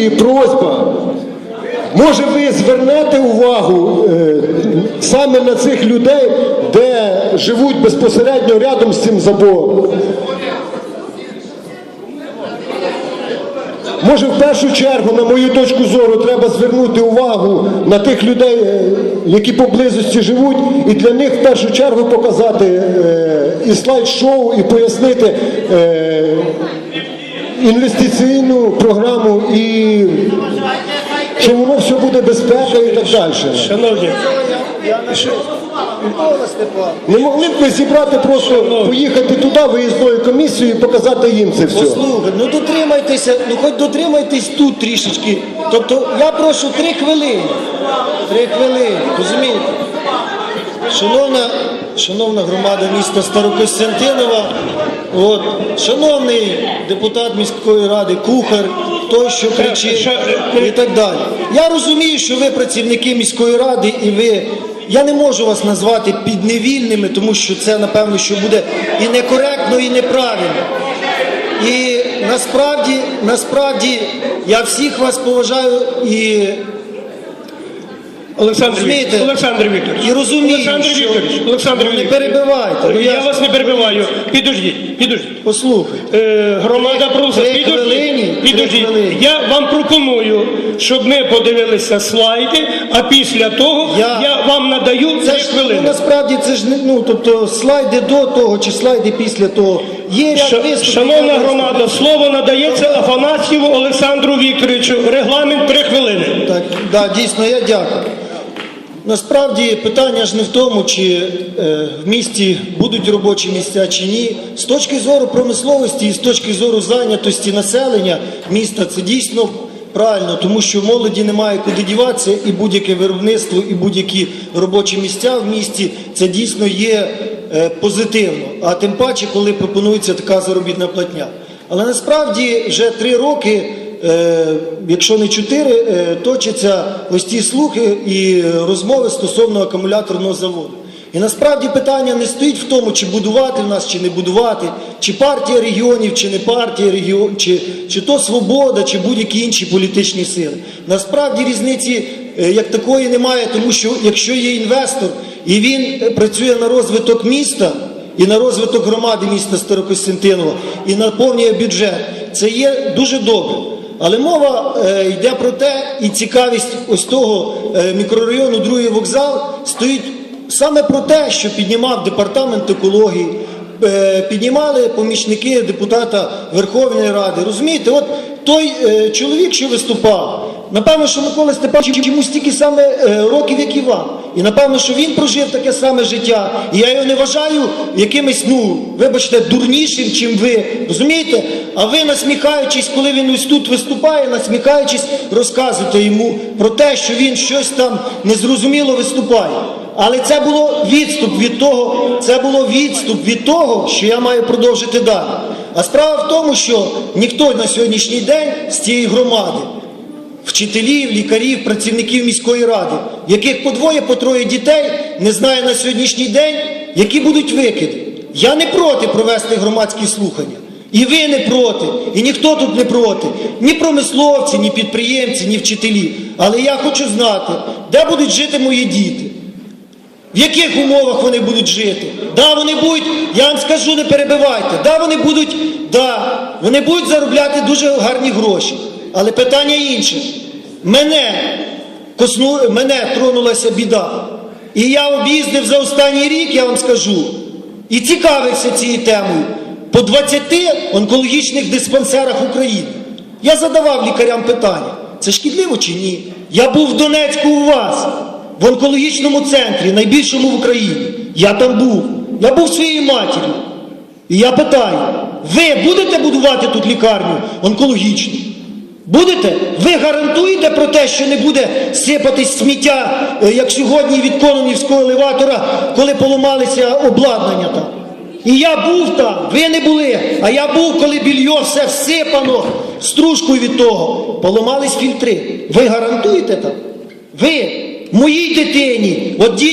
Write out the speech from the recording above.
комісії просьба. Може, ви звернете увагу е, саме на цих людей, де живуть безпосередньо рядом з цим забором? Може, в першу чергу, на мою точку зору, треба звернути увагу на тих людей, е, які поблизості живуть, і для них в першу чергу показати е, і слайд-шоу, і пояснити е, інвестиційну програму, і що воно все буде безпека і так далі. Шановні, Не могли б ми зібрати просто поїхати туди виїзною комісією і показати їм це все. Послухайте, ну дотримайтеся, ну хоч дотримайтесь тут трішечки. Тобто я прошу три хвилини. Три хвилини, розумієте? Шановна, шановна громада міста Старокостянтинова, от, шановний депутат міської ради, кухар, той, що кричить і так далі. Я розумію, що ви працівники міської ради і ви. Я не можу вас назвати підневільними, тому що це, напевно, що буде і некоректно, і неправильно. І насправді, насправді, я всіх вас поважаю і, Олександр? Вікторович, Олександр Вікторович, і розумію, Олександр що Вікторович, Олександр Ну, не Вікторович. перебивайте. Ну, я, я вас не перебиваю. Підождіть, підождіть. послухайте. Е, громада просить, Три підождіть, хвилини, підождіть. хвилини. Я вам пропоную, щоб ми подивилися слайди, а після того я, Я- вам надаю Це три ж ну, хвилини. насправді це ж не ну, тобто слайди до того чи слайди після того. Є ряд виступів. Шановна громада, слово надається Афанасьєву Олександру Вікторовичу. Регламент три хвилини. Так, да, дійсно, я дякую. Насправді питання ж не в тому, чи е, в місті будуть робочі місця чи ні. З точки зору промисловості і з точки зору зайнятості населення міста це дійсно правильно, тому що молоді немає куди діватися, і будь-яке виробництво, і будь-які робочі місця в місті це дійсно є е, позитивно. А тим паче, коли пропонується така заробітна платня. Але насправді вже три роки якщо не чотири, е, точаться ось ті слухи і розмови стосовно акумуляторного заводу. І насправді питання не стоїть в тому, чи будувати в нас, чи не будувати, чи партія регіонів, чи не партія регіонів, чи, чи то свобода, чи будь-які інші політичні сили. Насправді різниці е, як такої немає, тому що якщо є інвестор і він е, працює на розвиток міста, і на розвиток громади міста Старокостянтинова, і наповнює бюджет. Це є дуже добре. Але мова е, йде про те, і цікавість ось того е, мікрорайону, другий вокзал, стоїть саме про те, що піднімав департамент екології, е, піднімали помічники депутата Верховної Ради. Розумієте, от той е, чоловік, що виступав, напевно, що Микола Степанович йому стільки саме е, років, як і вам. І напевно, що він прожив таке саме життя. І я його не вважаю якимось, ну, вибачте, дурнішим, чим ви. Розумієте? А ви, насміхаючись, коли він ось тут виступає, насміхаючись, розказуєте йому про те, що він щось там незрозуміло виступає. Але це було відступ від того, це було відступ від того, що я маю продовжити далі. А справа в тому, що ніхто на сьогоднішній день з цієї громади вчителів, лікарів, працівників міської ради, яких по двоє, по троє дітей, не знає на сьогоднішній день, які будуть викиди. Я не проти провести громадські слухання. І ви не проти, і ніхто тут не проти. Ні промисловці, ні підприємці, ні вчителі. Але я хочу знати, де будуть жити мої діти. В яких умовах вони будуть жити? Да, вони будуть, я вам скажу, не перебивайте. Да, вони будуть, да, вони будуть заробляти дуже гарні гроші. Але питання інше. Мене косну, мене тронулася біда. І я об'їздив за останній рік, я вам скажу, і цікавився цією темою по 20 онкологічних диспансерах України. Я задавав лікарям питання: це шкідливо чи ні? Я був в Донецьку у вас в онкологічному центрі, найбільшому в Україні. Я там був. Я був своєю матір'ю. І я питаю: ви будете будувати тут лікарню онкологічну? Будете? Ви гарантуєте про те, що не буде сипатись сміття, е, як сьогодні від Кононівського елеватора, коли поламалися обладнання там? І я був там, ви не були, а я був, коли більйо все всипано стружкою від того. Поламались фільтри. Ви гарантуєте там? Ви моїй дитині, от дітям.